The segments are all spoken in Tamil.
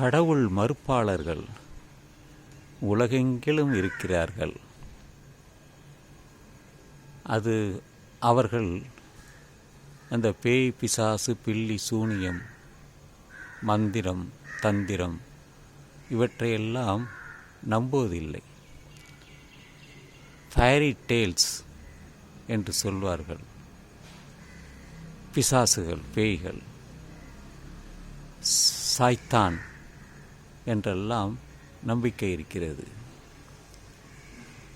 கடவுள் மறுப்பாளர்கள் உலகெங்கிலும் இருக்கிறார்கள். அது அவர்கள் அந்த பேய் பிசாசு பில்லி சூனியம் மந்திரம் தந்திரம் இவற்றையெல்லாம் நம்புவதில்லை. ஃபேரி டேல்ஸ் என்று சொல்வார்கள். பிசாசுகள் பேய்கள் சாய்த்தான் என்றெல்லாம் நம்பிக்கை இருக்கிறது.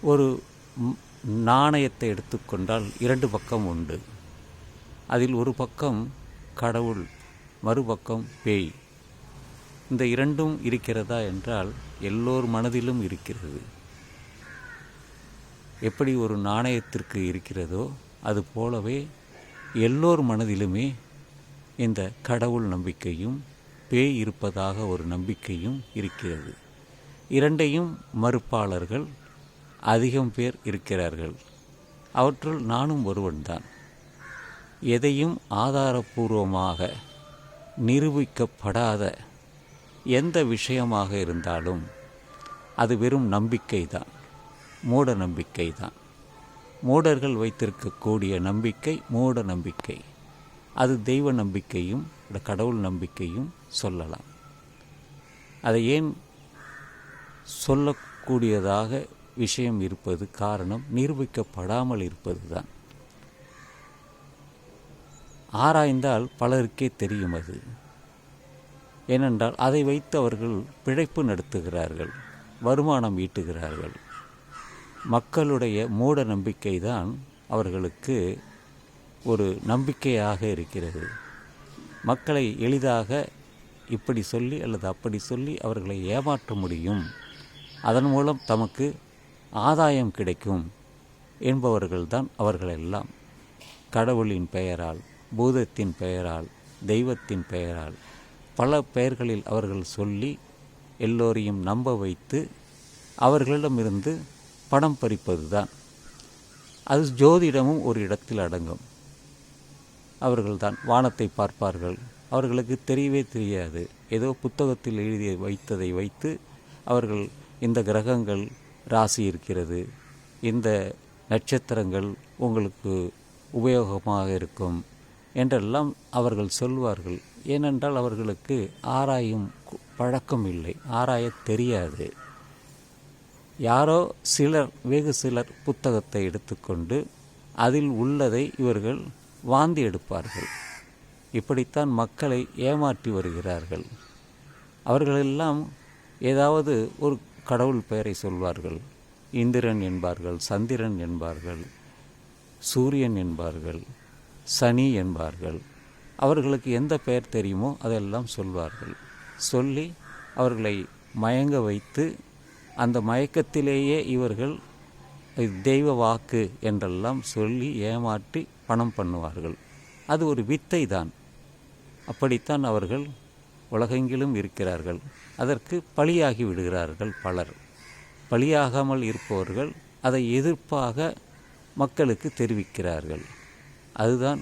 ஒரு நாணயத்தை எடுத்துக்கொண்டால் இரண்டு பக்கம் உண்டு. அதில் ஒரு பக்கம் கடவுள் மறுபக்கம் பேய். இந்த இரண்டும் இருக்கிறதா என்றால் எல்லோர் மனதிலும் இருக்கிறது. எப்படி ஒரு நாணயத்திற்கு இருக்கிறதோ அது போலவே எல்லோர் மனதிலுமே இந்த கடவுள் நம்பிக்கையும் பேய் இருப்பதாக ஒரு நம்பிக்கையும் இருக்கிறது. இரண்டையும் மறுப்பாளர்கள் அதிகம் பேர் இருக்கிறார்கள். அவற்றுள் நானும் ஒருவன்தான். எதையும் ஆதாரபூர்வமாக நிரூபிக்கப்படாத எந்த விஷயமாக இருந்தாலும் அது வெறும் நம்பிக்கை தான் மூட நம்பிக்கை தான் மூடர்கள் வைத்திருக்கக்கூடிய நம்பிக்கை மூட நம்பிக்கை. அது தெய்வ நம்பிக்கையும் கடவுள் நம்பிக்கையும் சொல்லலாம். அதை ஏன் சொல்லக்கூடியதாக விஷயம் இருப்பது காரணம் நிரூபிக்கப்படாமல் இருப்பது தான் ஆராய்ந்தால் பலருக்கே தெரியும் அது. ஏனென்றால் அதை வைத்து அவர்கள் பிழைப்பு நடத்துகிறார்கள் வருமானம் ஈட்டுகிறார்கள். மக்களுடைய மூட நம்பிக்கை தான் அவர்களுக்கு ஒரு நம்பிக்கையாக இருக்கிறது. மக்களை எளிதாக இப்படி சொல்லி அல்லது அப்படி சொல்லி அவர்களை ஏமாற்ற முடியும். அதன் மூலம் தமக்கு ஆதாயம் கிடைக்கும் என்பவர்கள்தான் அவர்களெல்லாம். கடவுளின் பெயரால் பூதத்தின் பெயரால் தெய்வத்தின் பெயரால் பல பெயர்களில் அவர்கள் சொல்லி எல்லோரையும் நம்ப வைத்து அவர்களிடமிருந்து பணம் பறிப்பது தான் அது ஜோதிடமும் ஒரு இடத்தில் அடங்கும். அவர்கள்தான் வானத்தை பார்ப்பார்கள். அவர்களுக்கு தெரியவே தெரியாது. ஏதோ புத்தகத்தில் எழுதி வைத்ததை வைத்து அவர்கள் இந்த கிரகங்கள் ராசி இருக்கிறது. இந்த நட்சத்திரங்கள் உங்களுக்கு உபயோகமாக இருக்கும் என்றெல்லாம் அவர்கள் சொல்வார்கள். ஏனென்றால் அவர்களுக்கு ஆராயும் கு- பழக்கம் இல்லை. ஆராயத் தெரியாது. யாரோ சிலர் வெகு சிலர் புத்தகத்தை எடுத்துக்கொண்டு அதில் உள்ளதை இவர்கள் வாந்தி எடுப்பார்கள். இப்படித்தான் மக்களை ஏமாற்றி வருகிறார்கள். அவர்களெல்லாம் ஏதாவது ஒரு கடவுள் பெயரை சொல்வார்கள். இந்திரன் என்பார்கள் சந்திரன் என்பார்கள் சூரியன் என்பார்கள் சனி என்பார்கள். அவர்களுக்கு எந்த பெயர் தெரியுமோ அதெல்லாம் சொல்வார்கள். சொல்லி அவர்களை மயங்க வைத்து அந்த மயக்கத்திலேயே இவர்கள் தெய்வ வாக்கு என்றெல்லாம் சொல்லி ஏமாற்றி பணம் பண்ணுவார்கள். அது ஒரு வித்தை தான் அப்படித்தான் அவர்கள் உலகெங்கிலும் இருக்கிறார்கள். அதற்கு பலியாகி விடுகிறார்கள் பலர். பலியாகாமல் இருப்பவர்கள் அதை எதிர்ப்பாக மக்களுக்கு தெரிவிக்கிறார்கள். அதுதான்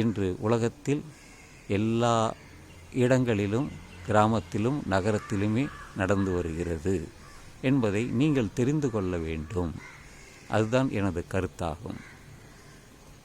இன்று உலகத்தில் எல்லா இடங்களிலும் கிராமத்திலும் நகரத்திலுமே நடந்து வருகிறது என்பதை நீங்கள் தெரிந்து கொள்ள வேண்டும். அதுதான் எனது கருத்தாகும்.